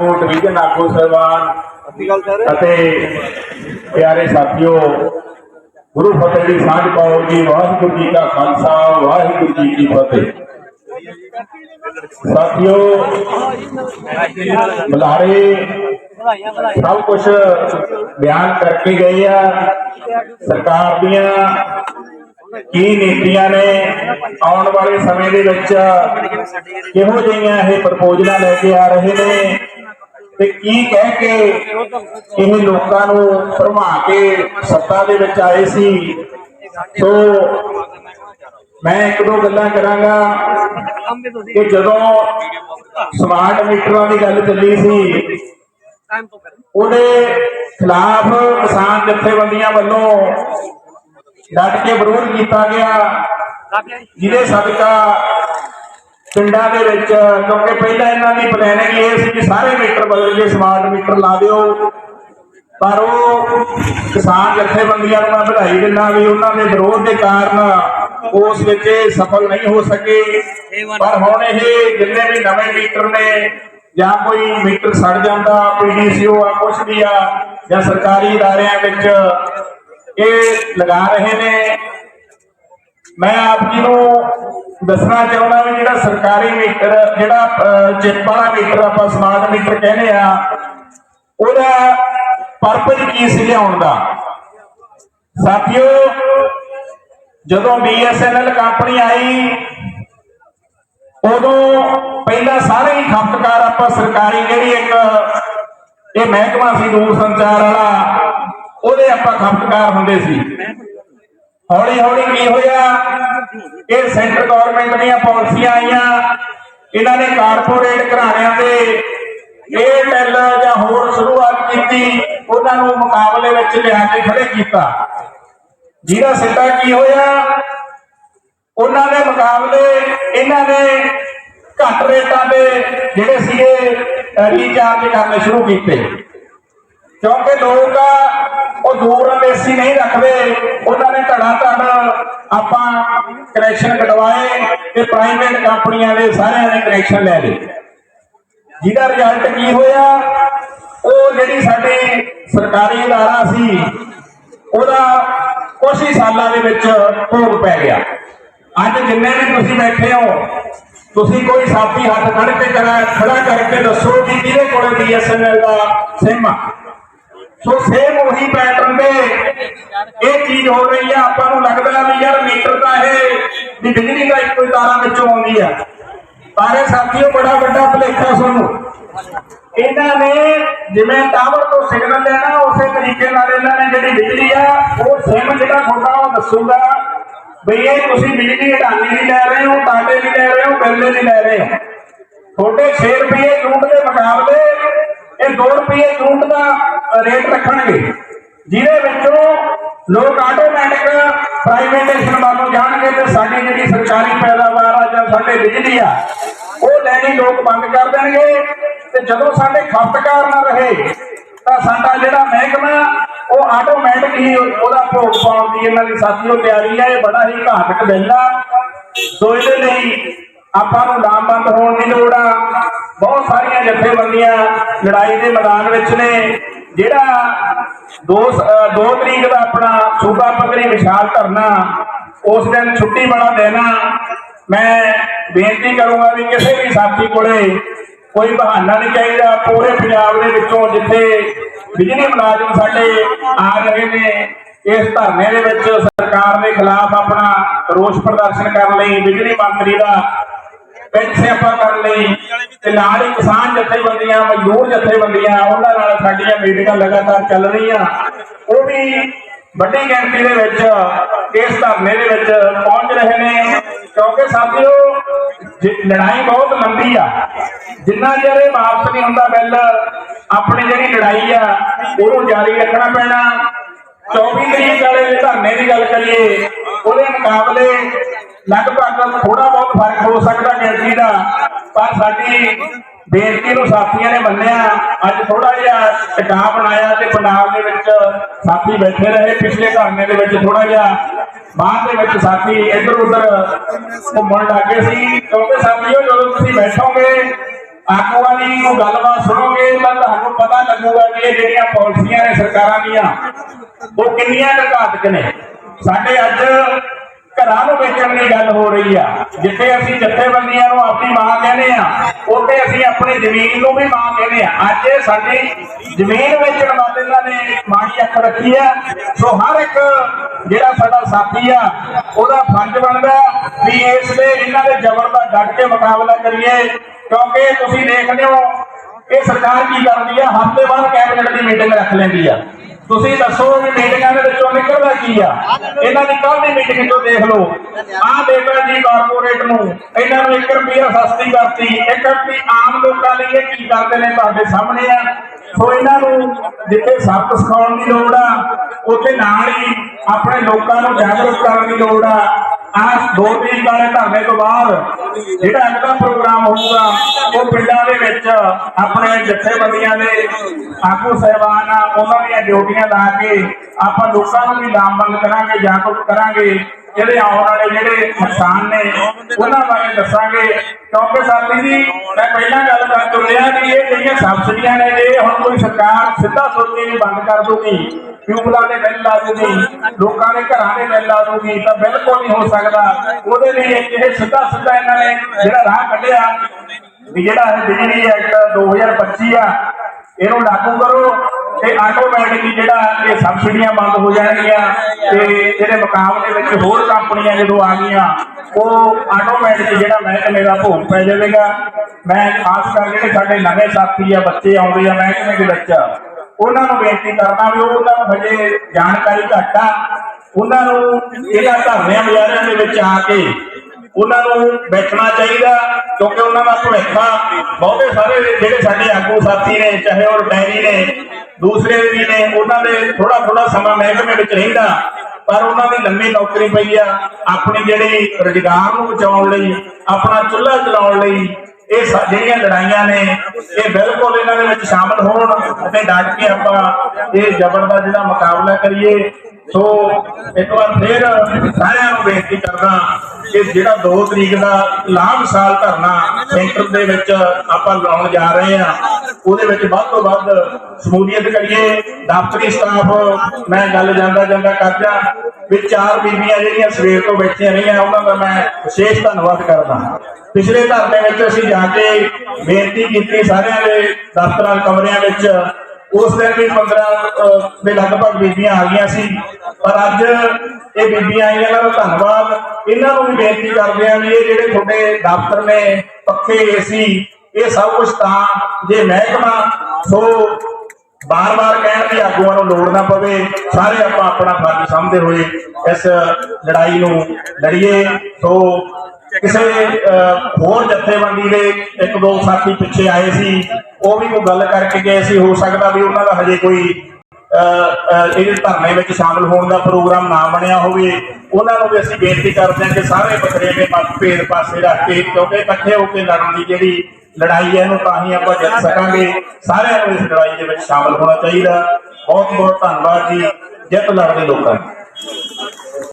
Division ਆਗੂ ਸਾਹਿਬਾਨ ਅਤੇ ਪਿਆਰੇ ਸਾਥੀਓ, ਗੁਰੂ ਫਤਿਹ ਦੀ ਸਾਂਝ ਪਾਓ ਜੀ, ਵਾਹਿਗੁਰੂ ਜੀ ਕਾ ਖਾਲਸਾ, ਵਾਹਿਗੁਰੂ ਜੀ ਕੀ ਫਤਿਹ। ਸਾਥੀਓ, ਬੁਲਾਰੇ ਸਭ ਕੁਝ ਬਿਆਨ ਕਰਕੇ ਗਏ ਆ। ਸਰਕਾਰ ਦੀਆਂ ਕੀ ਨੀਤੀਆਂ ਨੇ ਆਉਣ ਵਾਲੇ ਸਮੇਂ ਦੇ ਵਿੱਚ ਕਿਹੋ ਜਿਹੀਆਂ ਇਹ ਪ੍ਰਪੋਜ਼ਲਾਂ ਲੈ ਕੇ ਆ ਰਹੇ ਨੇ? ਤੇ ਕੀ ਕਹਿ ਕੇ ਇਹ ਲੋਕਾਂ ਨੂੰ ਭਰਮਾ ਕੇ ਸੱਤਾ ਦੇ ਵਿੱਚ ਆਏ ਸੀ। ਸੋ ਮੈਂ ਇੱਕ ਦੋ ਗੱਲਾਂ ਕਰਾਂਗਾ ਕਿ ਜਦੋਂ ਸਮਾਰਟ ਮੀਟਰਾਂ ਦੀ ਗੱਲ ਚੱਲੀ ਸੀ, ਉਹਦੇ ਖਿਲਾਫ ਕਿਸਾਨ ਜਥੇਬੰਦੀਆਂ ਵੱਲੋਂ ਡਟ ਕੇ ਵਿਰੋਧ ਕੀਤਾ ਗਿਆ। ਜਿਹਦੇ ਸਦਕਾ ਪਿੰਡਾਂ ਦੇ ਵਿੱਚ, ਕਿਉਂਕਿ ਪਹਿਲਾਂ ਇਹਨਾਂ ਦੀ ਪਲੈਨਿੰਗ ਇਹ ਸੀ ਕਿ ਸਾਰੇ ਮੀਟਰ ਬਦਲ ਕੇ ਸਮਾਰਟ ਮੀਟਰ ਲਾ ਦਿਓ। ਪਰ ਉਹ ਕਿਸਾਨ ਜਥੇਬੰਦੀਆਂ ਨੂੰ ਮੈਂ ਵਧਾਈ ਦਿੰਦਾ ਵੀ ਉਹਨਾਂ ਦੇ ਵਿਰੋਧ ਦੇ ਕਾਰਨ ਉਸ ਵਿੱਚ ਸਫਲ ਨਹੀਂ ਹੋ ਸਕੇ। ਪਰ ਹੁਣ ਇਹ ਜਿੰਨੇ ਵੀ ਨਵੇਂ ਮੀਟਰ ਨੇ, ਜਾਂ ਕੋਈ ਮੀਟਰ ਸੜ ਜਾਂਦਾ ਕੋਈ ਪੀਡੀਸੀਓ ਆ, ਕੁਛ ਵੀ ਆ, ਜਾਂ ਸਰਕਾਰੀ ਇਦਾਰਿਆਂ ਵਿੱਚ ਇਹ ਲਗਾ ਰਹੇ ਨੇ। ਮੈਂ ਆਪ ਜੀ ਨੂੰ ਦੱਸਣਾ ਚਾਹੁੰਦਾ ਵੀ ਜਿਹੜਾ ਸਰਕਾਰੀ ਮੀਟਰ, ਜਿਹੜਾ ਚਿੱਪ ਵਾਲਾ ਮੀਟਰ ਆਪਾਂ ਸਮਾਰਟ ਮੀਟਰ ਕਹਿੰਦੇ ਆ, ਉਹਦਾ ਪਰਪਸ ਕੀ ਸੀ ਲਿਆਉਣ ਦਾ? ਸਾਥੀਓ, ਜਦੋਂ BSNL ਕੰਪਨੀ ਆਈ, ਉਦੋਂ ਪਹਿਲਾਂ ਸਾਰੇ ਹੀ ਖਪਤਕਾਰ ਆਪਾਂ ਸਰਕਾਰੀ ਜਿਹੜੀ ਇੱਕ, ਇਹ ਮਹਿਕਮਾ ਸੀ ਦੂਰ ਸੰਚਾਰ ਵਾਲਾ, ਉਹਦੇ ਆਪਾਂ ਖਪਤਕਾਰ ਹੁੰਦੇ ਸੀ। ਹੌਲੀ ਹੌਲੀ ਕੀ ਹੋਇਆ? ਇਹ ਸੈਂਟਰ ਗਵਰਨਮੈਂਟ ਦੀਆਂ ਪਾਲਿਸੀਆਂ ਆਈਆਂ। ਇਹਨਾਂ ਨੇ ਕਾਰਪੋਰੇਟ ਘਰਾਣਿਆਂ ਦੇ ਏਅਰਟੈਲ ਜਾਂ ਹੋਰ ਸ਼ੁਰੂਆਤ ਕੀਤੀ, ਉਹਨਾਂ ਨੂੰ ਮੁਕਾਬਲੇ ਵਿੱਚ ਲਿਆ ਕੇ ਖੜੇ ਕੀਤਾ। ਜਿਹਦਾ ਸਿੱਟਾ ਕੀ ਹੋਇਆ? ਉਹਨਾਂ ਦੇ ਮੁਕਾਬਲੇ ਇਹਨਾਂ ਨੇ ਘੱਟ ਰੇਟਾਂ ਦੇ ਜਿਹੜੇ ਸੀਗੇ ਰੀਚਾਰਜ ਕਰਨੇ ਸ਼ੁਰੂ ਕੀਤੇ। ਕਿਉਂਕਿ ਲੋਕ ਉਹ ਦੂਰ ਅੰਦੇਸੀ ਨਹੀਂ ਰੱਖਦੇ। ਉਹਨਾਂ ਨੇ ਧੜਾ ਧੜ ਆਪਾਂ ਕਨੈਕਸ਼ਨ ਕਟਵਾਏ ਤੇ ਪ੍ਰਾਈਵੇਟ ਕੰਪਨੀਆਂ ਦੇ ਸਾਰਿਆਂ ਨੇ ਕਨੈਕਸ਼ਨ ਲੈ ਲਏ। ਜਿਹਦਾ ਰਿਜ਼ਲਟ ਕੀ ਹੋਇਆ? ਉਹ ਜਿਹੜੀ ਸਾਡੀ ਸਰਕਾਰੀ ਅਦਾਰਾ ਸੀ, ਉਹਦਾ ਕੁਝ ਹੀ ਸਾਲਾਂ ਦੇ ਵਿੱਚ ਭੋਗ ਪੈ ਗਿਆ। ਅੱਜ ਜਿੰਨੇ ਵੀ ਤੁਸੀਂ ਬੈਠੇ ਹੋ, ਤੁਸੀਂ ਕੋਈ ਸਾਥੀ ਹੱਥ ਕੱਢ ਕੇ ਕਰਾ, ਖੜਾ ਕਰਕੇ ਦੱਸੋ ਕਿ ਕਿਹਦੇ ਕੋਲੇ BSNL ਦਾ ਸਿਮ ਆ। ਸੋ ਸੇਮ ਉਹੀ ਪੈਟਰਨ ਦੇ। ਇਹ ਚੀਜ਼ ਹੋ ਰਹੀ ਆ, ਆਪਾਂ ਨੂੰ ਲੱਗਦਾ ਵੀ ਯਾਰ ਮੀਟਰ ਤਾਂ ਇਹ ਵੀ ਬਿਜਲੀ ਦਾ ਇੱਕੋ ਹੀ ਤਾਰਾਂ ਵਿੱਚੋਂ ਆਉਂਦੀ ਆ। ਪਰ ਸਾਥੀਓ ਬੜਾ ਵੱਡਾ ਭੁਲੇਖਾ ਸਾਨੂੰ ਇਹਨਾਂ ਨੇ ਜਿਵੇਂ ਟਾਵਰ ਤੋਂ ਸਿਗਨਲ ਲੈਣਾ, ਉਸੇ ਤਰੀਕੇ ਨਾਲ ਇਹਨਾਂ ਨੇ ਜਿਹੜੀ ਬਿਜਲੀ ਆ, ਉਹ ਸਿਮ ਜਿਹੜਾ ਤੁਹਾਡਾ ਉਹ ਦੱਸੂਗਾ ਬਈ ਇਹ ਤੁਸੀਂ ਬਿਜਲੀ ਅਡਾਨੀ ਨਹੀਂ ਲੈ ਰਹੇ ਹੋ ਟਾਟੇ ਨਹੀਂ ਲੈ ਰਹੇ ਹੋ ਬਿਰਲੇ ਨਹੀਂ ਲੈ ਰਹੇ ਹੋ। ਤੁਹਾਡੇ 6 ਰੁਪਏ ਯੂਨਿਟ ਦੇ ਮੁਕਾਬਲੇ ਇਹ 2 ਰੁਪਏ ਯੂਨਿਟ ਦਾ ਰੇਟ ਰੱਖਣਗੇ। ਜਿਹਦੇ ਵਿੱਚੋਂ ਲੋਕ ਆਟੋਮੈਟਿਕ ਪ੍ਰਾਈਵੇਟੇਸ਼ਨ ਵੱਲੋਂ ਜਾਣਗੇ ਤੇ ਸਾਡੀ ਜਿਹੜੀ ਸਰਕਾਰੀ ਪੈਦਾਵਾਰ ਆ ਜਾਂ ਸਾਡੇ ਬਿਜਲੀ ਆ, ਉਹ ਲੈਣੀ ਲੋਕ ਬੰਦ ਕਰ ਦੇਣਗੇ। ਤੇ ਜਦੋਂ ਸਾਡੇ ਖਪਤਕਾਰ ਨਾ ਰਹੇ, ਤਾਂ ਸਾਡਾ ਜਿਹੜਾ ਮਹਿਕਮਾ, ਉਹ ਆਟੋਮੈਟਿਕ ਹੀ ਉਹਦਾ ਭੋਗ ਪਾਉਣ ਦੀ ਇਹਨਾਂ ਦੀ ਸਾਥੀਓ ਤਿਆਰੀ ਹੈ ਇਹ ਬੜਾ ਹੀ ਘਾਤਕ ਬਿੱਲ ਆ। ਸੋ ਇਹਦੇ ਲਈ ਆਪਾਂ ਨੂੰ ਲਾਮਬੰਦ ਹੋਣ ਦੀ ਲੋੜ ਆ। ਜਥੇਬੰਦੀਆਂ ਲੜਾਈ ਦੇ ਮੈਦਾਨ ਵਿੱਚ ਨੇ, ਜਿਹੜਾ 2 2 ਤਰੀਕ ਦਾ ਆਪਣਾ ਸੂਬਾ ਪੱਧਰੀ ਵਿਸ਼ਾਲ ਧਰਨਾ, ਉਸ ਦਿਨ ਛੁੱਟੀ ਵਾਲਾ ਦਿਨ ਮੈਂ ਬੇਨਤੀ ਕਰੂੰਗਾ ਵੀ ਕਿਸੇ ਵੀ ਸਾਥੀ ਕੋਲੇ ਕੋਈ ਬਹਾਨਾ ਨਹੀਂ ਚਾਹੀਦਾ, ਪੂਰੇ ਪੰਜਾਬ ਦੇ ਵਿੱਚੋਂ ਜਿੱਥੇ ਬਿਜਲੀ ਮੁਲਾਜ਼ਮ ਸਾਡੇ ਆ ਰਹੇ ਨੇ, ਇਸ ਧਰਨੇ ਦੇ ਵਿੱਚ ਸਰਕਾਰ ਦੇ ਖਿਲਾਫ ਆਪਣਾ ਰੋਸ ਪ੍ਰਦਰਸ਼ਨ ਕਰਨ ਲਈ ਬਿਜਲੀ ਮੰਤਰੀ ਦਾ ਪੈਸੇ ਆਪਾਂ ਕਰਨ ਲਈ ਤੇ ਨਾਲ ਹੀ ਕਿਸਾਨ ਜਥੇਬੰਦੀਆਂ, ਮਜ਼ਦੂਰ ਜਥੇਬੰਦੀਆਂ, ਉਹਨਾਂ ਨਾਲ ਸਾਡੀਆਂ ਮੀਟਿੰਗਾਂ ਲਗਾਤਾਰ ਚੱਲ ਰਹੀਆਂ। ਉਹ ਵੀ ਵੱਡੀ ਗਿਣਤੀ ਦੇ ਵਿੱਚ ਇਸ ਧਰਨੇ ਦੇ ਵਿੱਚ ਪਹੁੰਚ ਰਹੇ ਨੇ। ਕਿਉਂਕਿ ਸਾਥੀਓ ਲੜਾਈ ਬਹੁਤ ਲੰਬੀ ਆ। ਜਿੰਨਾ ਚਿਰ ਇਹ ਵਾਪਸ ਨਹੀਂ ਹੁੰਦਾ ਬਿੱਲ, ਆਪਣੀ ਜਿਹੜੀ ਲੜਾਈ ਆ, ਉਹਨੂੰ ਜਾਰੀ ਰੱਖਣਾ ਪੈਣਾ। 24 ਤਰੀਕ ਵਾਲੇ ਧਰਨੇ ਦੀ ਗੱਲ ਕਰੀਏ, ਉਹਦੇ ਮੁਕਾਬਲੇ ਲਗਭਗ ਥੋੜਾ ਬਹੁਤ ਫ਼ਰਕ ਹੋ ਸਕਦਾ ਗਿਣਤੀ ਦਾ, ਪਰ ਸਾਡੀ ਬੇਨਤੀ ਨੂੰ ਸਾਥੀਆਂ ਨੇ ਮੰਨਿਆ। ਅੱਜ ਥੋੜਾ ਜਿਹਾ ਟਿਕਾ ਬਣਾਇਆ ਤੇ ਪੰਜਾਬ ਦੇ ਵਿੱਚ ਸਾਥੀ ਬੈਠੇ ਰਹੇ। ਪਿਛਲੇ ਧਰਨੇ ਦੇ ਵਿੱਚ ਥੋੜਾ ਜਿਹਾ ਬਾਅਦ ਦੇ ਵਿੱਚ ਸਾਥੀ ਇੱਧਰ ਉੱਧਰ ਘੁੰਮਣ ਲੱਗੇ ਸੀ। ਕਿਉਂਕਿ ਸਾਥੀਓ, ਜਦੋਂ ਤੁਸੀਂ ਬੈਠੋਗੇ, ਆਗੂਆਂ ਦੀ ਨੂੰ ਗੱਲਬਾਤ ਸੁਣੋਗੇ, ਤਾਂ ਤੁਹਾਨੂੰ ਪਤਾ ਲੱਗੂਗਾ ਕਿ ਇਹ ਜਿਹੜੀਆਂ ਪਾਲਿਸੀਆਂ ਨੇ ਸਰਕਾਰਾਂ ਦੀਆਂ, ਉਹ ਕਿੰਨੀਆਂ ਕੁ ਘਾਤਕ ਨੇ। ਸਾਡੇ ਅੱਜ ਘਰਾਂ ਨੂੰ ਵੇਚਣ ਦੀ ਗੱਲ ਹੋ ਰਹੀ ਆ। ਜਿੱਥੇ ਅਸੀਂ ਜਥੇਬੰਦੀਆਂ ਨੂੰ ਆਪਣੀ ਮਾਂ ਕਹਿੰਦੇ ਆ, ਉੱਥੇ ਅਸੀਂ ਆਪਣੀ ਜ਼ਮੀਨ ਨੂੰ ਵੀ ਮਾਂ ਕਹਿੰਦੇ ਆ। ਅੱਜ ਸਾਡੀ ਜ਼ਮੀਨ ਵੇਚਣ ਵਾਲੇ ਇਹਨਾਂ ਨੇ ਮਾੜੀ ਅੱਖ ਰੱਖੀ ਆ। ਸੋ ਹਰ ਇੱਕ ਜਿਹੜਾ ਸਾਡਾ ਸਾਥੀ ਆ, ਉਹਦਾ ਫਰਜ਼ ਬਣਦਾ ਵੀ ਇਸ ਦੇ ਇਹਨਾਂ ਦੇ ਜ਼ਬਰ ਦਾ ਡਟ ਕੇ ਮੁਕਾਬਲਾ ਕਰੀਏ। ਕਿਉਂਕਿ ਤੁਸੀਂ ਦੇਖਦੇ ਹੋ, ਇਹ ਸਰਕਾਰ ਕੀ ਕਰਦੀ ਆ? ਹਫ਼ਤੇ ਬਾਅਦ ਕੈਬਨਿਟ ਦੀ ਮੀਟਿੰਗ ਰੱਖ ਲੈਂਦੀ ਆ। ਤੁਸੀਂ ਦੱਸੋ ਵੀ ਮੀਟਿੰਗਾਂ ਦੇ ਵਿੱਚੋਂ ਨਿਕਲਦਾ ਕੀ ਆ? ਇਹਨਾਂ ਦੀ ਕੱਲ ਦੀ ਮੀਟਿੰਗ ਤੋਂ ਦੇਖ ਲਓ। ਆਹ ਦੇਤਾ ਜੀ ਕਾਰਪੋਰੇਟ ਨੂੰ ਇਹਨਾਂ ਨੂੰ 1 ਰੁਪਿਆ ਸਸਤੀ ਕਰਤੀ ਇੱਕ ਵੀ ਆਮ ਲੋਕਾਂ ਲਈ ਇਹ ਕੀ ਕਰਦੇ ਨੇ ਤੁਹਾਡੇ ਸਾਹਮਣੇ ਆ? ਸੋ ਇਹਨਾਂ ਨੂੰ ਜਿੱਥੇ ਸਬਕ ਸਿਖਾਉਣ ਦੀ ਲੋੜ ਆ ਉੱਥੇ ਨਾਲ ਹੀ ਆਪਣੇ ਲੋਕਾਂ ਨੂੰ ਜਾਗਰੂਕ ਕਰਨ ਦੀ ਲੋੜ ਆ। ਆਹ ਦੋ ਤਰੀਕ ਵਾਲੇ ਧਰਨੇ ਤੋਂ ਬਾਅਦ ਜਿਹੜਾ ਅਗਲਾ ਪ੍ਰੋਗਰਾਮ ਹੋਊਗਾ, ਉਹ ਪਿੰਡਾਂ ਦੇ ਵਿੱਚ ਆਪਣੇ ਜਥੇਬੰਦੀਆਂ ਦੇ, ਆਗੂ ਸਹਿਬਾਨ ਆ, ਉਹਨਾਂ ਦੀਆਂ ਡਿਊਟੀਆਂ ਲਾ ਕੇ ਆਪਾਂ ਲੋਕਾਂ ਨੂੰ ਵੀ ਲਾਮਬੰਦ ਕਰਾਂਗੇ, ਜਾਗਰੂਕ ਕਰਾਂਗੇ। ਜਿਹੜੇ ਆਉਣ ਵਾਲੇ ਜਿਹੜੇ ਨੁਕਸਾਨ ਨੇ, ਉਹਨਾਂ ਬਾਰੇ ਦੱਸਾਂਗੇ। ਕਿਉਂਕਿ ਸਾਥੀ ਜੀ, ਮੈਂ ਪਹਿਲਾਂ ਗੱਲ ਕਰ ਚੁੱਕਿਆ ਕਿ ਇਹ ਜਿਹੜੀਆਂ ਸਬਸਿਡੀਆਂ ਨੇ, ਇਹ ਹੁਣ ਕੋਈ ਸਰਕਾਰ ਸਿੱਧਾ ਸੋਚੇ ਨਹੀਂ, ਬੰਦ ਕਰ ਦੂਗੀ ਟਿਊਬਲਾਂ ਦੇ ਬਿੱਲ ਲਾ ਦੂਗੀ ਲੋਕਾਂ ਦੇ ਘਰਾਂ ਦੇ ਬਿੱਲ ਲਾ ਦੂਗੀ ਤਾਂ ਬਿਲਕੁਲ ਨਹੀਂ ਹੋ ਸਕਦਾ। ਉਹਦੇ ਲਈ ਇਹ ਸਿੱਧਾ ਸਿੱਧਾ ਇਹਨਾਂ ਨੇ ਜਿਹੜਾ ਰਾਹ ਕੱਢਿਆ ਵੀ ਜਿਹੜਾ ਇਹ ਬਿਜਲੀ ਐਕਟ 2025 ਆ, ਇਹਨੂੰ ਲਾਗੂ ਕਰੋ। ਤੇ ਆਟੋਮੈਟਿਕਲੀ ਜਿਹੜਾ ਇਹ ਸਬਸਿਡੀਆਂ ਬੰਦ ਹੋ ਜਾਣਗੀਆਂ ਤੇ ਜਿਹੜੇ ਮੁਕਾਬਲੇ ਵਿੱਚ ਹੋਰ ਕੰਪਨੀਆਂ ਜਦੋਂ ਆ ਗਈਆਂ, ਉਹ ਆਟੋਮੈਟਿਕ ਜਿਹੜਾ ਮਹਿਕਮੇ ਦਾ ਭੋਗ ਪੈ ਜਾਵੇਗਾ। ਮੈਂ ਖਾਸ ਕਰ ਜਿਹੜੇ ਸਾਡੇ ਨਵੇਂ ਸਾਥੀ ਆ ਬੱਚੇ ਆਉਂਦੇ ਆ ਮਹਿਕਮੇ ਦੇ ਵਿੱਚ, ਉਹਨਾਂ ਨੂੰ ਬੇਨਤੀ ਕਰਨਾ ਵੀ ਉਹਨਾਂ ਨੂੰ ਹਜੇ ਜਾਣਕਾਰੀ ਘੱਟ ਆ। ਉਹਨਾਂ ਨੂੰ ਇਹਨਾਂ ਧਰਨਿਆਂ ਬਾਜ਼ਾਰਾਂ ਦੇ ਵਿੱਚ ਆ ਕੇ ਉਹਨਾਂ ਨੂੰ ਬੈਠਣਾ ਚਾਹੀਦਾ, ਕਿਉਂਕਿ ਉਹਨਾਂ ਦਾ ਭਵਿੱਖ ਬਹੁਤੇ ਸਾਰੇ ਜਿਹੜੇ ਸਾਡੇ ਆਗੂ ਸਾਥੀ ਨੇ, ਚਾਹੇ ਉਹ ਡੈਰੀ ਨੇ ਦੂਸਰੇ ਵੀ ਨੇ, ਉਹਨਾਂ ਦੇ ਥੋੜਾ ਥੋੜਾ ਸਮਾਂ ਮਹਿਕਮੇ ਵਿੱਚ ਰਹਿੰਦਾ, ਪਰ ਉਹਨਾਂ ਦੀ ਲੰਮੀ ਨੌਕਰੀ ਪਈ ਆ, ਆਪਣੀ ਜਿਹੜੀ ਰੁਜ਼ਗਾਰ ਨੂੰ ਬਚਾਉਣ ਲਈ, ਆਪਣਾ ਚੁੱਲ੍ਹਾ ਚਲਾਉਣ ਲਈ, ਇਹ ਜਿਹੜੀਆਂ ਲੜਾਈਆਂ ਨੇ, ਇਹ ਬਿਲਕੁਲ ਇਹਨਾਂ ਦੇ ਵਿੱਚ ਸ਼ਾਮਲ ਹੋਣ ਅਤੇ ਡਟ ਕੇ ਆਪਾਂ ਇਹ ਜ਼ਬਰ ਦਾ ਜਿਹੜਾ ਮੁਕਾਬਲਾ ਕਰੀਏ, ਸੋ ਇੱਕ ਵਾਰ ਫੇਰ ਸਾਰਿਆਂ ਨੂੰ ਬੇਨਤੀ ਕਰਦਾ ਕਿ ਜਿਹੜਾ 2 ਤਰੀਕ ਦਾ ਲਾਭ ਸਾਲ ਧਰਨਾ ਸੈਂਟਰ ਦੇ ਵਿੱਚ ਆਪਾਂ ਲਾਉਣ ਜਾ ਰਹੇ ਆ ਉਹਦੇ ਵਿੱਚ ਵੱਧ ਤੋਂ ਵੱਧ ਸਮੂਲੀਅਤ ਕਰੀਏ, ਦਫ਼ਤਰੀ ਸਟਾਫ, ਮੈਂ ਗੱਲ ਜਾਂਦਾ ਜਾਂਦਾ ਕਰਦਾ ਵੀ ਚਾਰ ਬੀਬੀਆਂ ਜਿਹੜੀਆਂ ਸਵੇਰ ਤੋਂ ਬੈਠੀਆਂ ਰਹੀਆਂ, ਉਹਨਾਂ ਦਾ ਮੈਂ ਵਿਸ਼ੇਸ਼ ਧੰਨਵਾਦ ਕਰਦਾ। ਪਿਛਲੇ ਧਰਨੇ ਵਿੱਚ ਅਸੀਂ ਜਾ ਕੇ ਬੇਨਤੀ ਕੀਤੀ ਸਾਰਿਆਂ ਦੇ ਦਫ਼ਤਰਾਂ ਕਮਰਿਆਂ ਵਿੱਚ, ਉਸ ਦਿਨ ਵੀ 15 ਦੇ ਲਗਭਗ ਬੀਬੀਆਂ ਆ ਗਈਆਂ ਸੀ। ਪਰ ਅੱਜ ਇਹ ਬੀਬੀਆਂ ਆਈਆਂ ਇਹਨਾਂ ਦਾ ਧੰਨਵਾਦ। ਇਹਨਾਂ ਨੂੰ ਵੀ ਬੇਨਤੀ ਕਰਦੇ ਆ ਵੀ ਇਹ ਜਿਹੜੇ ਤੁਹਾਡੇ ਦਫ਼ਤਰ ਨੇ, ਪੱਖੇ, ਏਸੀ, ਇਹ ਸਭ ਕੁਝ ਤਾਂ ਜੇ ਮਹਿਕਮਾ ਸੋ ਬਾਰ-ਬਾਰ ਕਹਿਣ ਦੀ ਆਗੂਆਂ ਨੂੰ ਲੋੜ ਨਾ ਪਵੇ, ਸਾਰੇ ਆਪਾਂ ਆਪਣਾ ਫਰਜ਼ ਸਮਝਦੇ ਹੋਏ ਇਸ ਲੜਾਈ ਨੂੰ ਲੜੀਏ। ਸੋ ਕਿਸੇ ਹੋਰ ਜਥੇਬੰਦੀ ਦੇ ਇੱਕ ਦੋ ਸਾਥੀ ਪਿੱਛੇ ਆਏ ਸੀ, ਉਹ ਵੀ ਕੋਈ ਗੱਲ ਕਰਕੇ ਗਏ ਸੀ, ਹੋ ਸਕਦਾ ਵੀ ਉਹਨਾਂ ਦਾ ਹਜੇ ਕੋਈ ਇਹ ਧਰਨੇ ਵਿੱਚ ਸ਼ਾਮਲ ਹੋਣ ਦਾ ਪ੍ਰੋਗਰਾਮ ਨਾ ਬਣਿਆ ਹੋਵੇ, ਉਹਨਾਂ ਨੂੰ ਵੀ ਅਸੀਂ ਬੇਨਤੀ ਕਰਦੇ ਹਾਂ ਕਿ ਸਾਰੇ ਬਖਰੇਵੇਂ ਮਤਭੇਦ ਪਾਸੇ ਰੱਖ ਕੇ, ਕਿਉਂਕਿ ਇਕੱਠੇ ਹੋ ਕੇ ਲੜਨ ਦੀ ਜਿਹੜੀ ਲੜਾਈ ਹੈ ਇਹਨੂੰ ਤਾਂ ਹੀ ਆਪਾਂ ਜਿੱਤ ਸਕਾਂਗੇ। ਸਾਰਿਆਂ ਨੂੰ ਇਸ ਲੜਾਈ ਦੇ ਵਿੱਚ ਸ਼ਾਮਲ ਹੋਣਾ ਚਾਹੀਦਾ। ਬਹੁਤ ਬਹੁਤ ਧੰਨਵਾਦ ਜੀ। ਜਿੱਤ ਲੜਦੇ ਲੋਕਾਂ ਦੀ।